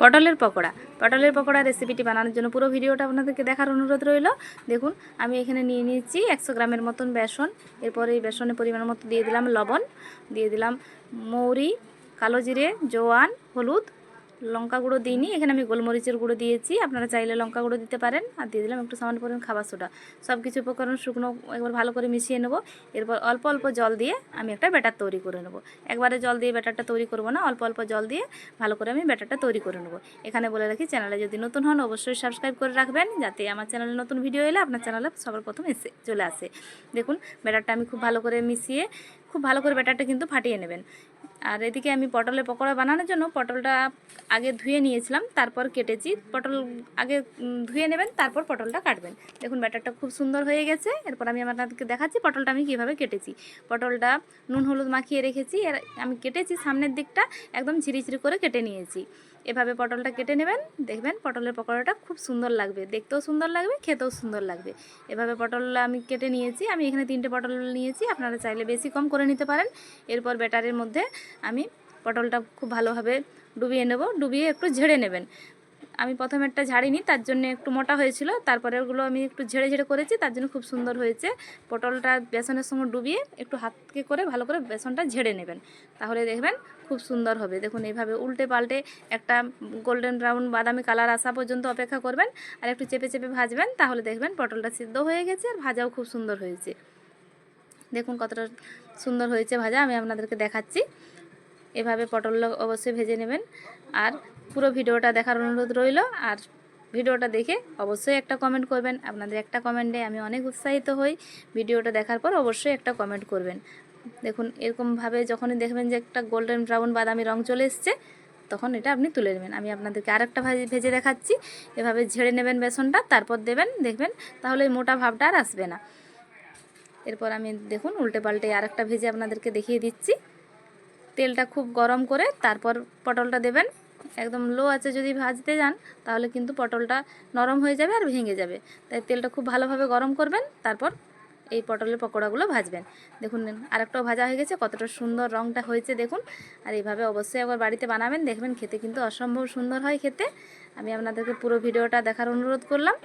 পটলের পকোড়া। পটলের পকোড়া রেসিপিটি বানানোর জন্য পুরো ভিডিওটা আপনাদেরকে দেখার অনুরোধ রইল। দেখুন, আমি এখানে নিয়ে নিয়েছি একশো গ্রামের মতন বেসন। এরপরে এই বেসনের পরিমাণ মতো দিয়ে দিলাম লবণ। দিয়ে দিলাম মৌরি, কালো জিরে, জোয়ান, হলুদ লঙ্কা গুঁড়ো দিইনি, এখানে আমি গোলমরিচের গুঁড়ো দিয়েছি। আপনারা চাইলে লঙ্কা গুঁড়ো দিতে পারেন। আর দিয়ে দিলাম একটু সামান্য পরিমাণ খাবার সোডা। সব কিছু উপকরণ শুকনো একবার ভালো করে মিশিয়ে নেব। এরপর অল্প অল্প জল দিয়ে আমি একটা ব্যাটার তৈরি করে নেব। একবারে জল দিয়ে ব্যাটারটা তৈরি করব না, অল্প অল্প জল দিয়ে ভালো করে আমি ব্যাটারটা তৈরি করে নেব। এখানে বলে রাখি, চ্যানেলে যদি নতুন হন অবশ্যই সাবস্ক্রাইব করে রাখবেন, যাতে আমার চ্যানেলে নতুন ভিডিও এলে আপনার চ্যানেলে সবার প্রথম এসে চলে আসে। দেখুন, ব্যাটারটা আমি খুব ভালো করে মিশিয়ে খুব ভালো করে ব্যাটারটা কিন্তু ফাটিয়ে নেবেন। আর এদিকে আমি পটলের পকোড়া বানানোর জন্য পটলটা আগে ধুয়ে নিয়েছিলাম, তারপর কেটেছি। পটল আগে ধুয়ে নেবেন, তারপর পটলটা কাটবেন। দেখুন ব্যাটারটা খুব সুন্দর হয়ে গেছে। এরপর আমি আপনাদেরকে দেখাচ্ছি পটলটা আমি কীভাবে কেটেছি। পটলটা নুন হলুদ মাখিয়ে রেখেছি। এর, আমি কেটেছি সামনের দিকটা, একদম ঝিরিঝিরি করে কেটে নিয়েছি। এভাবে পটলটা কেটে নেবেন। দেখবেন পটলের পকোড়াটা খুব সুন্দর লাগবে। দেখতেও সুন্দর লাগবে, খেতেও সুন্দর লাগবে। এভাবে পটল আমি কেটে নিয়েছি। আমি এখানে তিনটে পটল নিয়েছি। আপনারা চাইলে বেশি কম করে নিতে পারেন। এরপর ব্যাটারের মধ্যে আমি পটলটা খুব ভালোভাবে ডুবিয়ে নেব। ডুবিয়ে একটু ঝেড়ে নেবেন। আমি প্রথমে একটা ঝাড়িনি, তার জন্য একটু মোটা হয়েছিল। তারপরে ওগুলো আমি একটু ঝেড়ে ঝেড়ে করেছি, তার জন্য খুব সুন্দর হয়েছে। পটলটা বেসনের সঙ্গে ডুবিয়ে একটু হাতকে করে ভালো করে বেসনটা ঝেড়ে নেবেন। তাহলে দেখবেন খুব সুন্দর হবে। দেখুন, এইভাবে উল্টে পাল্টে একটা গোল্ডেন ব্রাউন বাদামি কালার আসা পর্যন্ত অপেক্ষা করবেন। আর একটু চেপে চেপে ভাজবেন, তাহলে দেখবেন পটলটা সিদ্ধ হয়ে গেছে আর ভাজাও খুব সুন্দর হয়েছে। দেখুন কতটা সুন্দর হয়েছে ভাজা, আমি আপনাদেরকে দেখাচ্ছি। এভাবে পটল অবশ্যই ভেজে নেবেন। আর পুরো ভিডিওটা দেখার অনুরোধ রইল। আর ভিডিওটা দেখে অবশ্যই একটা কমেন্ট করবেন। আপনাদের একটা কমেন্টে আমি অনেক উৎসাহিত হই। ভিডিওটা দেখার পর অবশ্যই একটা কমেন্ট করবেন। দেখুন, এরকমভাবে যখনই দেখবেন যে একটা গোল্ডেন ব্রাউন বাদামি রং চলে এসছে, তখন এটা আপনি তুলে নেবেন। আমি আপনাদেরকে আরেকটা ভাজি, ভেজে দেখাচ্ছি। এভাবে ঝেড়ে নেবেন বেসনটা, তারপর দেবেন, দেখবেন, তাহলে মোটা ভাবটা আর আসবে না। এরপর আমি দেখুন উল্টে পাল্টে আরেকটা ভেজে আপনাদেরকে দেখিয়ে দিচ্ছি। তেলটা খুব গরম করে তারপর পটলটা দেবেন। একদম লো আছে যদি ভাজতে যান, তাহলে কিন্তু পটলটা নরম হয়ে যাবে আর ভেঙে যাবে। তাই তেলটা খুব ভালোভাবে গরম করবেন, তারপর এই পটলের পকোড়াগুলো ভাজবেন। দেখুন, আরেকটাও ভাজা হয়ে গেছে, কতটা সুন্দর রঙটা হয়েছে, দেখুন। আর এইভাবে অবশ্যই একবার বাড়িতে বানাবেন, দেখবেন খেতে কিন্তু অসম্ভব সুন্দর হয় খেতে। আমি আপনাদেরকে পুরো ভিডিওটা দেখার অনুরোধ করলাম।